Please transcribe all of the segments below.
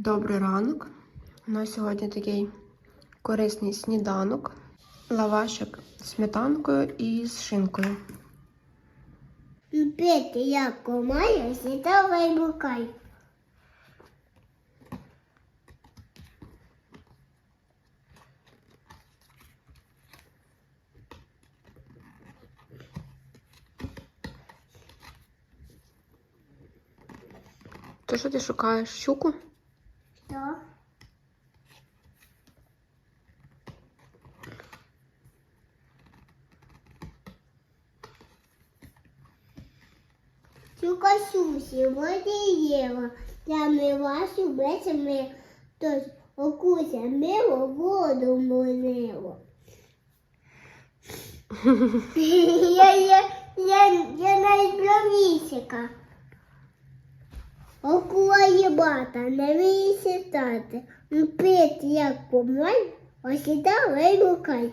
Добрий ранок. У нас сьогодні такий корисний сніданок. Лавашик з сметанкою і з шинкою. Пити як комаю, сідавай букай. То що ти шукаєш? Щуку? Що? Тюка сусі, воді єва, я ми вашу бече ми, окуся мило, воду монило. я, я, я, я найблавісика. Окула їбата, не вміє. Пити як помаль, осіда вибукай.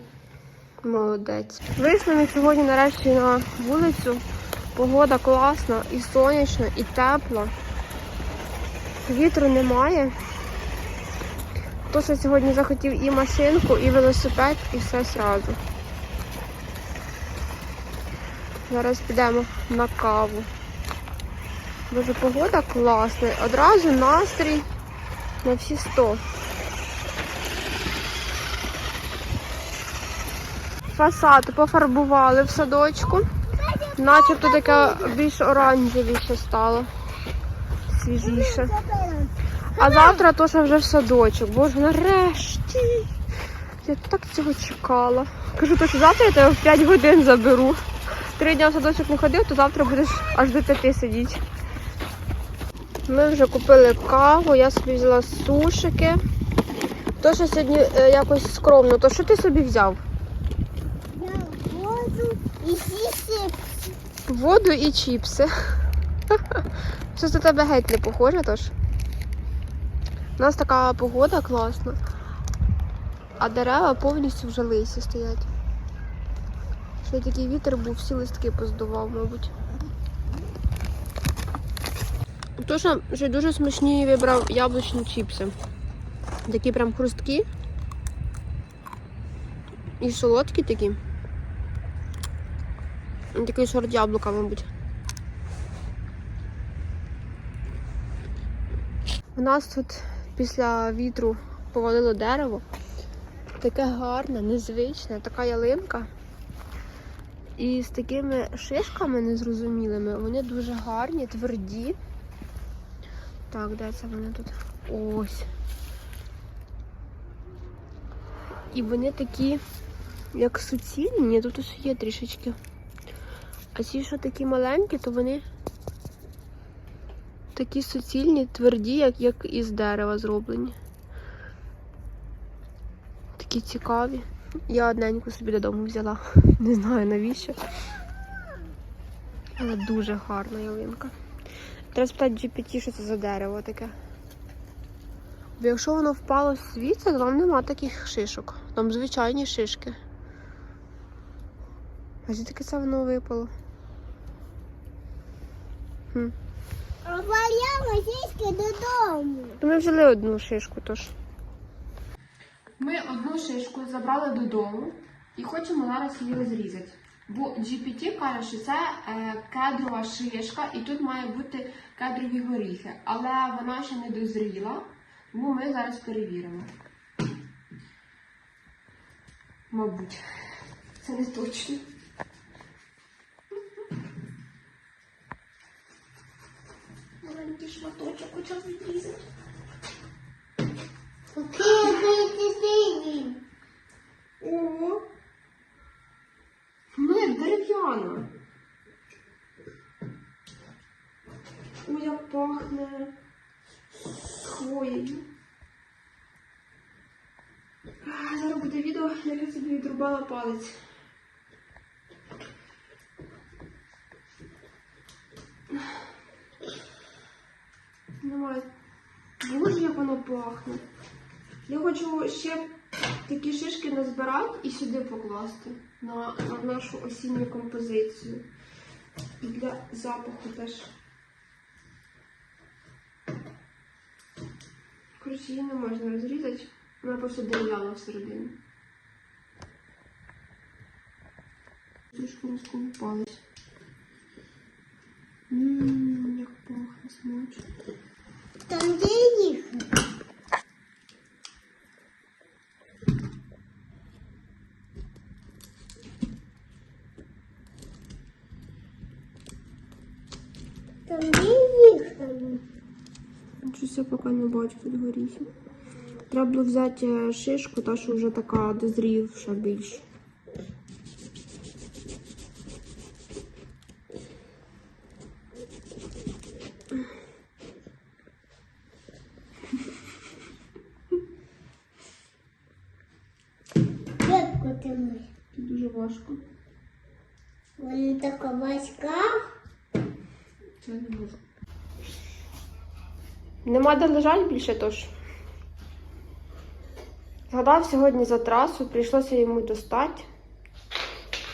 Молодець. Вийшли ми сьогодні нарешті на вулицю. Погода класна, і сонячна, і тепла. Вітру немає. То, що сьогодні захотів і машинку, і велосипед, і все сразу. Зараз підемо на каву. Дуже погода класна. Одразу настрій на всі сто. Фасад пофарбували в садочку. Начебто таке більш оранжевіше стало. Свіжіше. А завтра що вже в садочок. Боже, нарешті. Я так цього чекала. Кажу, то що завтра я тебе в 5 годин заберу. Три дні в садочок не ходив, то завтра будеш аж до 5 сидіти. Ми вже купили каву, я собі взяла сушики. То, що сьогодні е, якось скромно, то що ти собі взяв? Я воду і сісі. Воду і чіпси. Щось до тебе геть не похоже, тож. У нас така погода класна. А дерева повністю вже лисі стоять. Ще такий вітер був, всі листки поздував, мабуть. Тож ще дуже смачні вибрав яблучні чіпси. Такі прям хрусткі. І солодкі такі. Такий сорт яблука, мабуть. У нас тут після вітру повалило дерево. Таке гарне, незвичне, така ялинка. І з такими шишками незрозумілими. Вони дуже гарні, тверді. Так, де це вони тут? Ось. І вони такі, як суцільні, тут ось є трішечки. А ці, що такі маленькі, то вони такі суцільні, тверді, як, як із дерева зроблені. Такі цікаві. Я одненьку собі додому взяла. Не знаю навіщо. Але дуже гарна ялинка. Треба спитати GPT, що це за дерево таке. Бо якщо воно впало з світла, то там нема таких шишок. Там звичайні шишки. А звідки це воно випало? Хм. Валяла сіськи додому. Ми взяли одну шишку тож. Ми одну шишку забрали додому і хочемо зараз її розрізати. Бо GPT каже, що це е, кедрова шишка, і тут має бути кедрові горіхи. Але вона ще не дозріла, тому ми зараз перевіримо. Мабуть, це не точно. Маленький шматочок хоча б. Ого. Ну, як дерев'яна. Ой, як пахне хвоєю. Зараз буде відео, як я собі відрубала палець. Немає. Боже, як воно пахне. Я хочу ще такі шишки назбирати і сюди покласти на, на нашу осінню композицію. І для запаху теж. Коротше, її не можна розрізати, вона просто дерев'яна всередині. Трішки розколупалась. Ммм, як пахне смачно. Там де їх? Там де їх? Там? Щось я поки не бачу тут горіхів. Треба було взяти е, шишку, та що вже така дозрівша більш. Як котимо? Тут дуже важко. Вона така важка. Це не можу. Нема де лежати більше тож. Згадав сьогодні за трасу, прийшлося йому достати.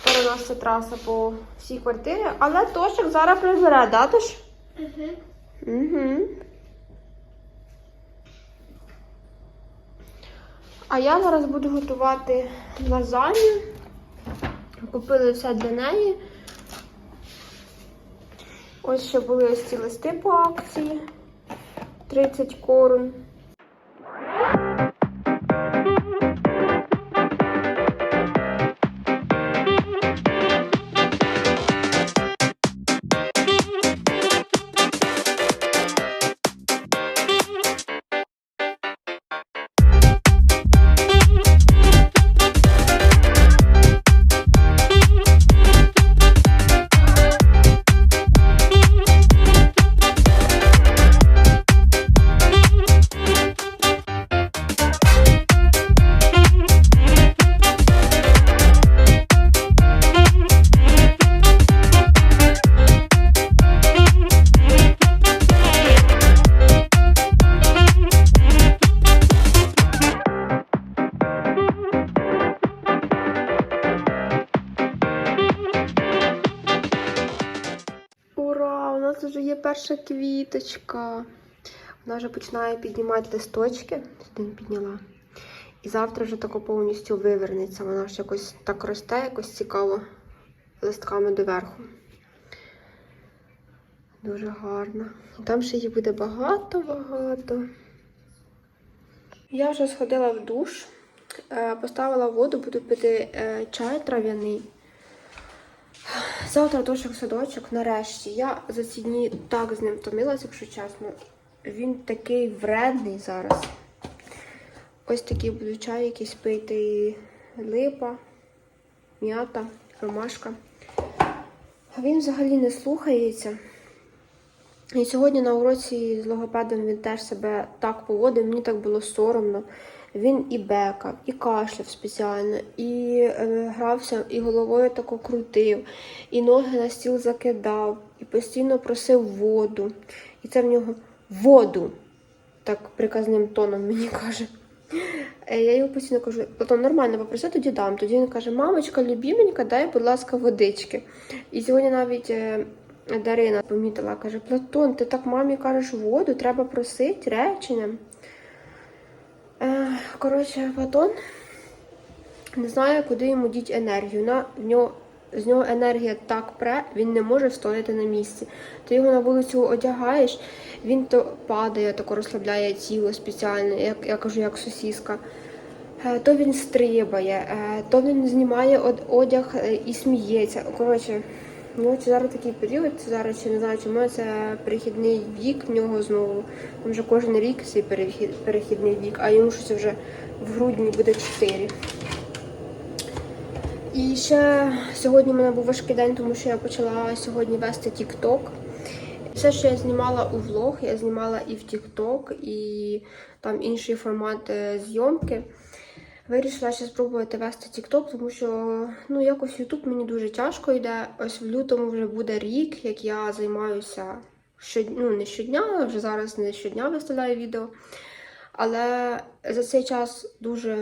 Тепер у нас це траса по всій квартирі, але Тошик зараз прибере, да, Тош? Угу. Угу. А я зараз буду готувати лазанью. Купили все для неї. Ось ще були ось ці листи по акції. 30 корун. Перша квіточка. Вона вже починає піднімати листочки. Один підняла. І завтра вже тако повністю вивернеться. Вона ж якось так росте, якось цікаво листками доверху. Дуже гарно. Там ще її буде багато-багато. Я вже сходила в душ, е, поставила воду, буду пити е, чай трав'яний. Завтра дошок садочок, нарешті. Я за ці дні так з ним втомилася, якщо чесно. Він такий вредний зараз. Ось такий буду чай якийсь пити. Липа, м'ята, ромашка. А він взагалі не слухається. І сьогодні на уроці з логопедом він теж себе так поводив, мені так було соромно. Він і бекав, і кашляв спеціально, і е, грався, і головою тако крутив, і ноги на стіл закидав, і постійно просив воду. І це в нього воду, так приказним тоном мені каже. Е, Я його постійно кажу, Платон, нормально попроси, тоді дам. Тоді він каже, мамочка, любіменька, дай, будь ласка, водички. І сьогодні навіть е, Дарина помітила, каже, Платон, ти так мамі кажеш воду, треба просити реченням. Е, Коротше, Платон не знає, куди йому діть енергію. На, в нього, з нього енергія так пре, він не може стояти на місці. Ти його на вулицю одягаєш, він то падає, тако розслабляє тіло спеціально, як я кажу, як сосіска. Е, То він стрибає, е, то він знімає одяг і сміється. Коротше, ну це зараз такий період, це зараз ще не знаю, чому це перехідний вік в нього знову. Там вже кожен рік цей перехід- перехідний вік, а йому щось вже в грудні буде 4. І ще сьогодні в мене був важкий день, тому що я почала сьогодні вести TikTok. Все, що я знімала у влог, я знімала і в TikTok, і там інший формат зйомки. Вирішила ще спробувати вести TikTok, тому що ну, якось YouTube мені дуже тяжко йде. Ось в лютому вже буде рік, як я займаюся щодня, ну, не щодня, вже зараз не щодня виставляю відео. Але за цей час дуже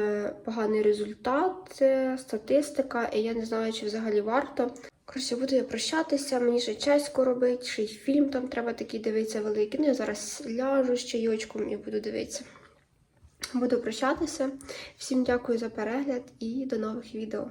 поганий результат, статистика, і я не знаю, чи взагалі варто. Коротше, буду я прощатися, мені ще чеську робити, ще й фільм там треба такий дивитися великий. Ну, я зараз ляжу з чайочком і буду дивитися. Буду прощатися. Всім дякую за перегляд і до нових відео.